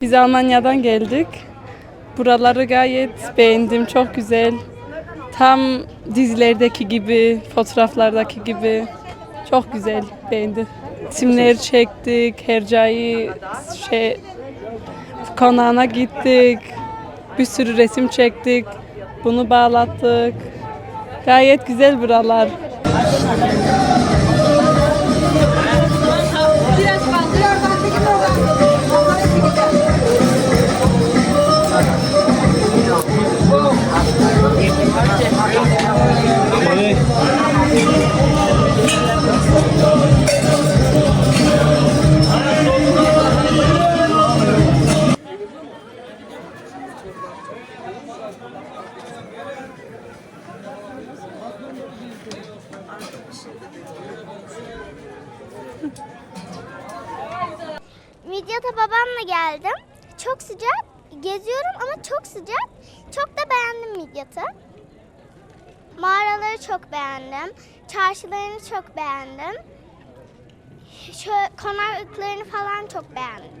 Biz Almanya'dan geldik. Buraları gayet beğendim. Çok güzel. Tam dizilerdeki gibi, fotoğraflardaki gibi. Çok güzel. Beğendim. Resimler çektik. Hercai şey konağına gittik. Bir sürü resim çektik. Bunu bağlattık. Gayet güzel buralar. Midyat'a babamla geldim. Çok sıcak. Geziyorum ama çok sıcak. Çok da beğendim Midyat'ı. Mağaraları çok beğendim. Çarşılarını çok beğendim. Şu konaklarını falan çok beğendim.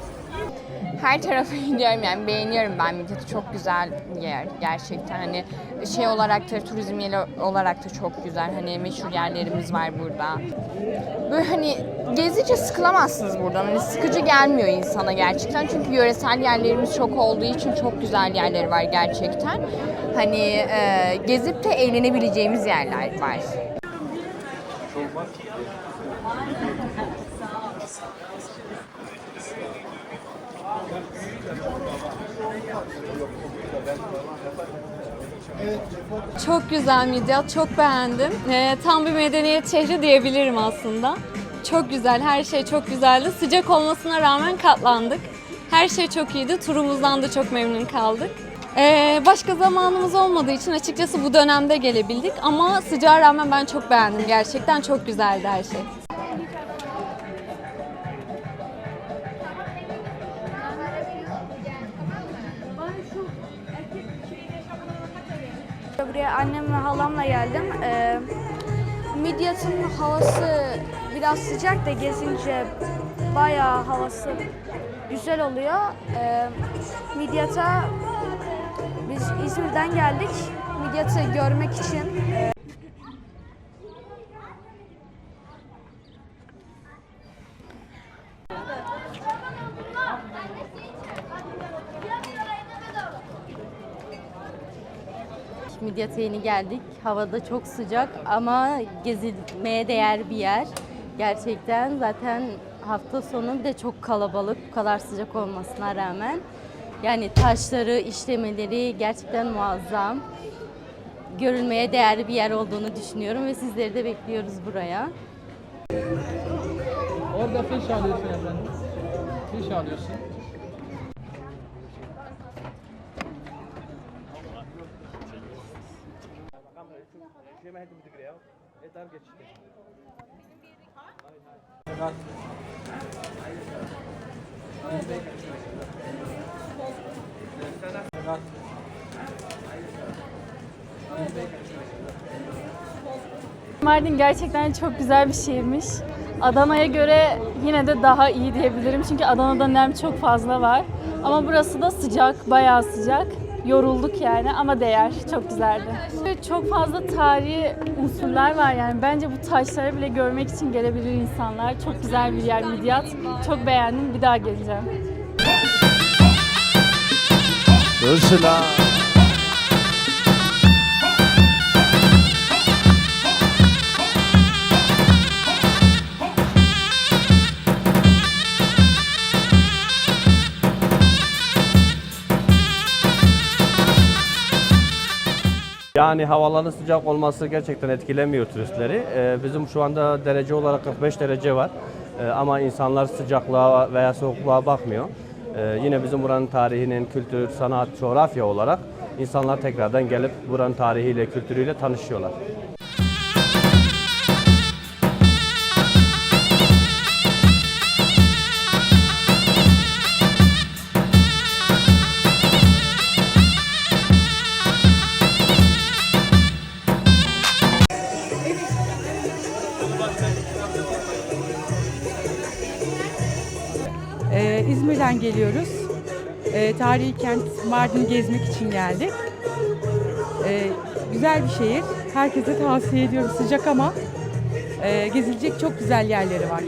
Her tarafı gidiyorum yani beğeniyorum ben Midyat'ı çok güzel yer gerçekten hani şey olarak da turizm yeri olarak da çok güzel hani meşhur yerlerimiz var burada. Böyle hani gezici sıkılamazsınız buradan hani sıkıcı gelmiyor insana gerçekten çünkü yöresel yerlerimiz çok olduğu için çok güzel yerleri var gerçekten. Hani e, gezip de eğlenebileceğimiz yerler var. Çok güzel Midyat, çok beğendim. Ee, tam bir medeniyet şehri diyebilirim aslında. Çok güzel, her şey çok güzeldi. Sıcak olmasına rağmen katlandık. Her şey çok iyiydi, turumuzdan da çok memnun kaldık. Ee, başka zamanımız olmadığı için açıkçası bu dönemde gelebildik ama sıcağa rağmen ben çok beğendim. Gerçekten çok güzeldi her şey. Buraya annem ve halamla geldim. Ee, Midyat'ın havası biraz sıcak da gezince bayağı havası güzel oluyor. Ee, Midyat'a biz İzmir'den geldik. Midyat'ı görmek için. Midyat'a yeni geldik. Havada çok sıcak ama gezilmeye değer bir yer. Gerçekten zaten hafta sonu bir de çok kalabalık bu kadar sıcak olmasına rağmen. Yani taşları, işlemeleri gerçekten muazzam. Görülmeye değer bir yer olduğunu düşünüyorum ve sizleri de bekliyoruz buraya. Orada fiş alıyorsun efendim. Fiş alıyorsun. Mardin gerçekten çok güzel bir şehirmiş. Adana'ya göre yine de daha iyi diyebilirim çünkü Adana'da nem çok fazla var. Ama burası da sıcak, bayağı sıcak. Yorulduk yani ama değer. Çok güzeldi. Çok fazla tarihi unsurlar var yani. Bence bu taşları bile görmek için gelebilir insanlar. Çok güzel bir yer Midyat. Çok beğendim. Bir daha geleceğim. Ursula. Yani havaların sıcak olması gerçekten etkilemiyor turistleri. Ee, bizim şu anda derece olarak 45 derece var. E, ama insanlar sıcaklığa veya soğukluğa bakmıyor. E, yine bizim buranın tarihinin, kültür, sanat, coğrafya olarak insanlar tekrardan gelip buranın tarihiyle, kültürüyle tanışıyorlar. İzmir'den geliyoruz. Ee, tarihi kent Mardin'i gezmek için geldik. Ee, güzel bir şehir. Herkese tavsiye ediyorum. Sıcak ama e, gezilecek çok güzel yerleri var.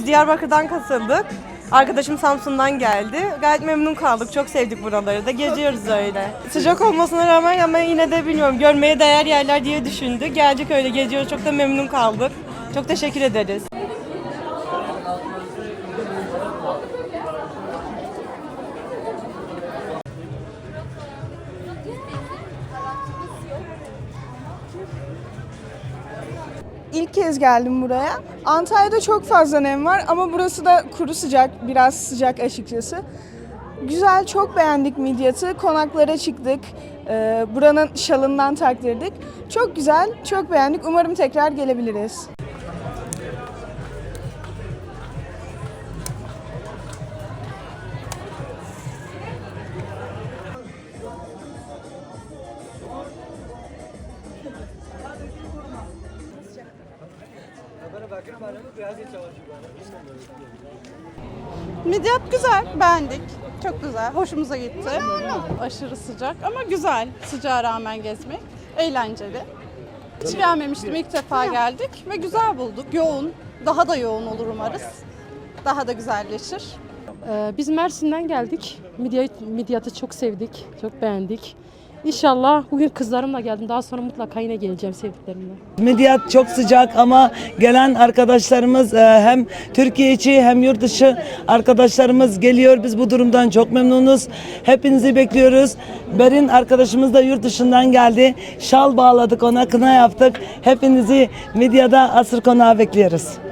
Biz Diyarbakır'dan katıldık. Arkadaşım Samsun'dan geldi. Gayet memnun kaldık. Çok sevdik buraları da. Geziyoruz öyle. Sıcak olmasına rağmen ama yine de bilmiyorum görmeye değer yerler diye düşündük. Geldik öyle geziyoruz. Çok da memnun kaldık. Çok teşekkür ederiz. İlk kez geldim buraya. Antalya'da çok fazla nem var ama burası da kuru sıcak, biraz sıcak açıkçası. Güzel, çok beğendik Midyat'ı. Konaklara çıktık. Ee, buranın şalından taktırdık. Çok güzel, çok beğendik. Umarım tekrar gelebiliriz. Midyat güzel, beğendik. Çok güzel, hoşumuza gitti. Aşırı sıcak ama güzel sıcağa rağmen gezmek. Eğlenceli. Hiç gelmemiştim, ilk defa geldik ve güzel bulduk. Yoğun, daha da yoğun olur umarız. Daha da güzelleşir. Biz Mersin'den geldik. Midyat, Midyat'ı çok sevdik, çok beğendik. İnşallah bugün kızlarımla geldim. Daha sonra mutlaka yine geleceğim sevdiklerimle. Midyat çok sıcak ama gelen arkadaşlarımız e, hem Türkiye içi hem yurt dışı arkadaşlarımız geliyor. Biz bu durumdan çok memnunuz. Hepinizi bekliyoruz. Berin arkadaşımız da yurt dışından geldi. Şal bağladık ona, kına yaptık. Hepinizi Midyat'a Asır Konağı bekliyoruz.